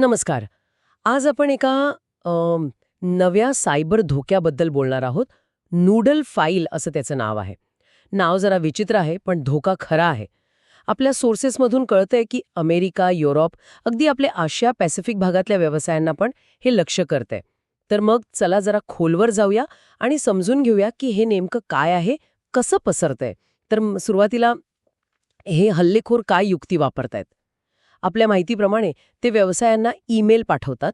नमस्कार. आज आपण एका अम, नव्या सायबर धोक्याबद्दल बोलणार आहोत. नूडल फाईल असं त्याचं नाव आहे. नाव जरा विचित्र आहे पण धोका खरा आहे. आपल्या सोर्सेसमधून कळतंय की अमेरिका युरोप अगदी आपल्या आशिया पॅसिफिक भागातल्या व्यवसायांना पण हे लक्ष करतंय. तर मग चला जरा खोलवर जाऊया आणि समजून घेऊया की हे नेमकं काय आहे कसं पसरतंय. तर म- सुरुवातीला हे हल्लेखोर काय युक्ती वापरतायत? आपल्या माहितीप्रमाणे ते व्यवसायांना ईमेल पाठवतात.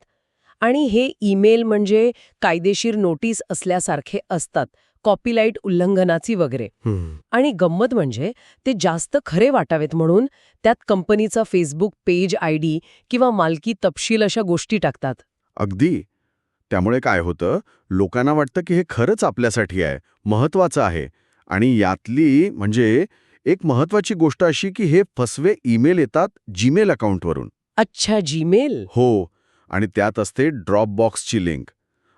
आणि हे ईमेल म्हणजे कायदेशीर नोटीस असल्यासारखे असतात. कॉपीलाईट उल्लंघनाची वगैरे. आणि गंमत म्हणजे ते जास्त खरे वाटावेत म्हणून त्यात कंपनीचा फेसबुक पेज आय डी किंवा मालकी तपशील अशा गोष्टी टाकतात. अगदी. त्यामुळे काय होतं? लोकांना वाटतं की हे खरंच आपल्यासाठी आहे महत्वाचं आहे. आणि यातली म्हणजे एक महत्वाची गोष्ट अशी की हे फसवे ईमेल येतात जीमेल अकाउंटवरून. अच्छा जीमेल? हो आणि त्यात असते ड्रॉपबॉक्सची लिंक.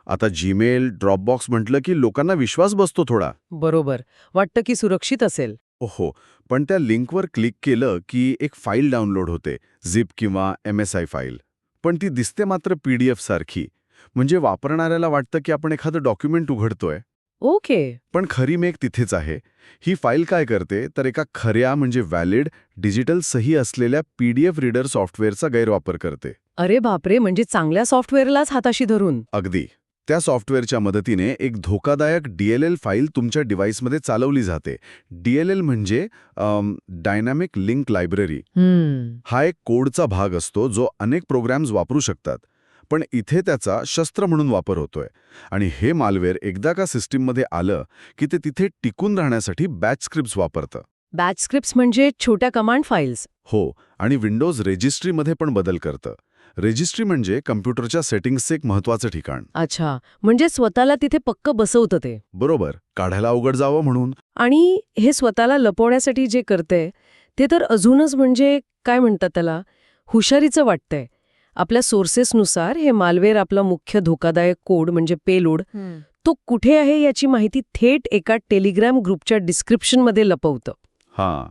आता जीमेल ड्रॉपबॉक्स म्हटलं की लोकांना विश्वास बसतो थोडा. बरोबर. वाटतं की सुरक्षित असेल. हो पण त्या लिंकवर क्लिक केलं की एक फाईल डाउनलोड होते झिप किंवा एम एस आय फाईल. पण ती दिसते मात्र पी डी एफ सारखी. म्हणजे वापरणाऱ्याला वाटतं की आपण एखादं डॉक्युमेंट उघडतोय. ओके. पण खरी मेक तिथेच आहे. ही फाईल काय करते? तर एका खऱ्या म्हणजे व्हॅलिड डिजिटल सही असलेल्या पी डी एफ रीडर सॉफ्टवेअरचा गैरवापर करते. अरे बापरे म्हणजे चांगल्या सॉफ्टवेअरलाच हाताशी धरून. अगदी. त्या सॉफ्टवेअरच्या मदतीने एक धोकादायक डीएलएल फाईल तुमच्या डिव्हाइसमध्ये चालवली जाते. डीएलएल म्हणजे डायनॅमिक लिंक लायब्ररी. हा एक कोडचा भाग असतो जो अनेक प्रोग्राम्स वापरू शकतात. पण इथे त्याचा शस्त्र म्हणून वापर होतोय. आणि हे मालवेअर एकदा का सिस्टीममध्ये आलं की ते तिथे टिकून राहण्यासाठी बॅच स्क्रिप्ट्स वापरतं. बॅच स्क्रिप्ट्स म्हणजे छोट्या कमांड फाईल्स. हो आणि विंडोज रेजिस्ट्रीमध्ये पण बदल करतं. रेजिस्ट्री म्हणजे कम्प्युटरच्या सेटिंग्सचं एक महत्वाचं ठिकाण. अच्छा म्हणजे स्वतःला तिथे पक्क बसवतं ते. बरोबर काढायला अवघड जावं म्हणून. आणि हे स्वतःला लपवण्यासाठी जे करते ते तर अजूनच म्हणजे काय म्हणतात त्याला हुशारीचं वाटतंय. आपल्या सोर्सेसनुसार हे मालवेअर आपला मुख्य धोकादायक कोड म्हणजे पेलोड तो कुठे आहे याची माहिती थेट एका टेलिग्राम ग्रुपच्या डिस्क्रिप्शनमध्ये लपवतं. हां.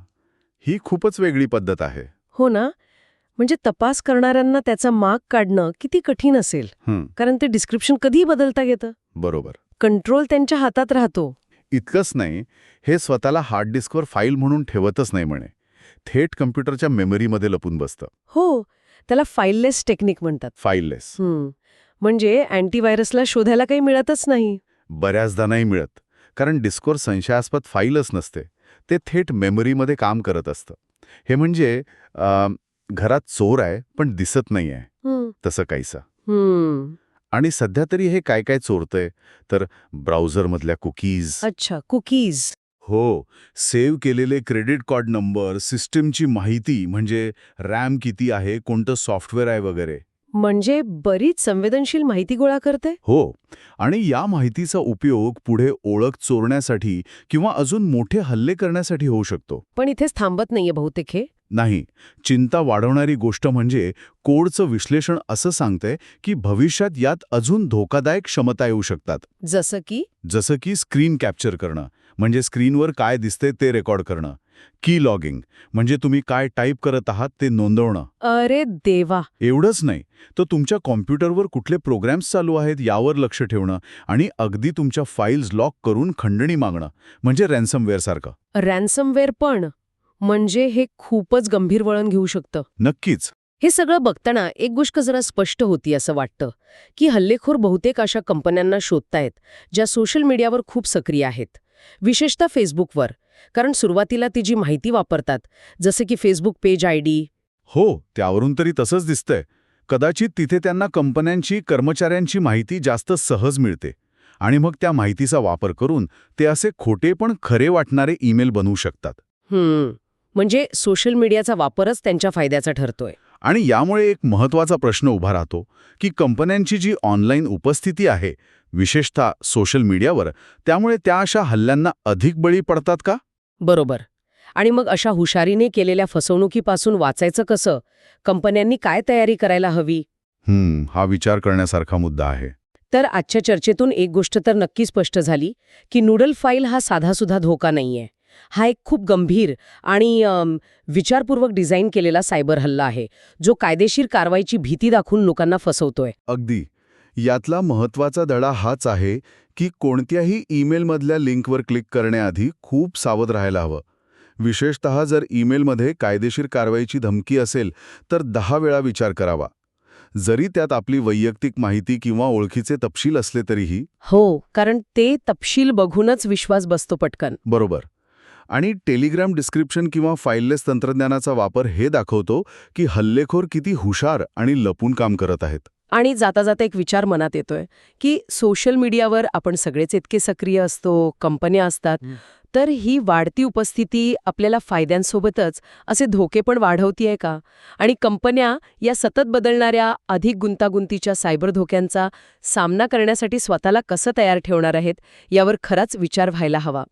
ही खूपच वेगळी पद्धत आहे. हो ना? म्हणजे तपास करणाऱ्यांना त्याचा माग काढणं किती कठीण असेल. कारण ते डिस्क्रिप्शन कधीही बदलता येतं. बरोबर. कंट्रोल त्यांच्या हातात राहतो. इतकंच नाही हे स्वतःला हार्ड डिस्कवर फाईल म्हणून ठेवतच नाही म्हणे. थेट कम्प्युटरच्या मेमरीमध्ये लपून बसतं. हो. त्याला फाईललेस टेक्निक म्हणतात. फाईललेस. म्हणजे अँटीव्हायरसला शोधायला काही मिळतच नाही. बऱ्याचदा नाही मिळत. कारण डिस्कवर संशयास्पद फाईलच नसते. ते थेट मेमरीमध्ये काम करत असतं. हे म्हणजे घरात चोर आहे पण दिसत नाही आहे. हं. तसं काहीसं. आणि सध्या तरी हे काय काय चोरतंय? तर ब्राउझरमधल्या कुकीज. अच्छा कुकीज. हो सेव्ह केलेले क्रेडिट कार्ड नंबर सिस्टीमची माहिती म्हणजे रॅम किती आहे कोणतं सॉफ्टवेअर आहे वगैरे. म्हणजे बरीच संवेदनशील माहिती गोळा करते? हो आणि या माहितीचा उपयोग पुढे ओळख चोरण्यासाठी किंवा अजून मोठे हल्ले करण्यासाठी होऊ शकतो. पण इथेच थांबत नाहीये बहुतेक हे. नाही चिंता वाढवणारी गोष्ट म्हणजे कोडचं विश्लेषण असं सांगतंय की भविष्यात यात अजून धोकादायक क्षमता येऊ शकतात. जसं की? जसं की स्क्रीन कॅप्चर करणं. म्हणजे स्क्रीनवर काय दिसते ते रेकॉर्ड करणं. की लॉगिंग म्हणजे तुम्ही काय टाईप करत आहात ते नोंदवणं. अरे देवा! एवढंच नाही तर तुमच्या कॉम्प्युटरवर कुठले प्रोग्राम्स चालू आहेत यावर लक्ष ठेवणं आणि अगदी तुमच्या फाईल्स लॉक करून खंडणी मागणं म्हणजे रॅन्समवेअरसारखं रॅन्समवेअर पण म्हणजे हे खूपच गंभीर वळण घेऊ शकतं. नक्कीच. हे सगळं बघताना एक गोष्ट जरा स्पष्ट होती असं वाटतं की हल्लेखोर बहुतेक अशा कंपन्यांना शोधतायत ज्या सोशल मीडियावर खूप सक्रिय आहेत. विशेषतः फेसबुकवर कारण सुरुवातीला ती जी माहिती वापरतात जसे की फेसबुक पेज आय डी. हो त्यावरून तरी तसंच दिसतंय. कदाचित तिथे त्यांना कंपन्यांची कर्मचाऱ्यांची माहिती जास्त सहज मिळते आणि मग त्या माहितीचा वापर करून ते असे खोटे पण खरे वाटणारे ईमेल बनवू शकतात. म्हणजे सोशल मीडियाचा वापरच त्यांच्या फायद्याचा ठरतोय. आणि यामुळे एक महत्त्वाचा प्रश्न उभा राहतो की कंपन्यांची जी ऑनलाईन उपस्थिती आहे विशेषतः सोशल मीडियावर त्यामुळे त्या अशा हल्ल्यांना अधिक बळी पडतात का? बरोबर. आणि मग अशा हुशारीने केलेल्या फसवणुकीपासून वाचायचं कसं? कंपन्यांनी काय तयारी करायला हवी? हा विचार करण्यासारखा मुद्दा आहे. तर आजच्या चर्चेतून एक गोष्ट तर नक्की स्पष्ट झाली की नूडल फाईल हा साधासुद्धा धोका नाहीये. हा एक खूप गंभीर आणि विचारपूर्वक डिझाईन केलेला सायबर हल्ला आहे जो कायदेशीर कारवाईची भीती दाखवून लोकांना फसवतोय. अगदी. यातला महत्त्वाचा धडा हाच आहे की कोणत्याही ईमेलमधल्या लिंकवर क्लिक करण्याआधी खूप सावध राहायला हवं. विशेषतः जर ईमेलमध्ये कायदेशीर कारवाईची धमकी असेल तर दहा वेळा विचार करावा. जरी त्यात आपली वैयक्तिक माहिती किंवा ओळखीचे तपशील असले तरीही हो कारण ते तपशील बघूनच विश्वास बसतो पटकन. बरोबर. आणि टेलिग्राम डिस्क्रिप्शन किंवा फाईललेस तंत्रज्ञानाचा वापर हे दाखवतो की हल्लेखोर किती हुशार आणि लपून काम करत आहेत. आणि जाता जाता एक विचार मनात येतोय की सोशल मीडियावर आपण सगळेच इतके सक्रिय असतो कंपन्या असतात. तर ही वाढती उपस्थिती आपल्याला फायद्यांसोबतच असे धोके पण वाढवतीये का आणि कंपन्या या सतत बदलणाऱ्या अधिक गुंतागुंतीच्या सायबर धोक्यांचा सामना करण्यासाठी स्वतःला कसं तयार ठेवणार आहेत यावर खराच विचार व्हायला हवा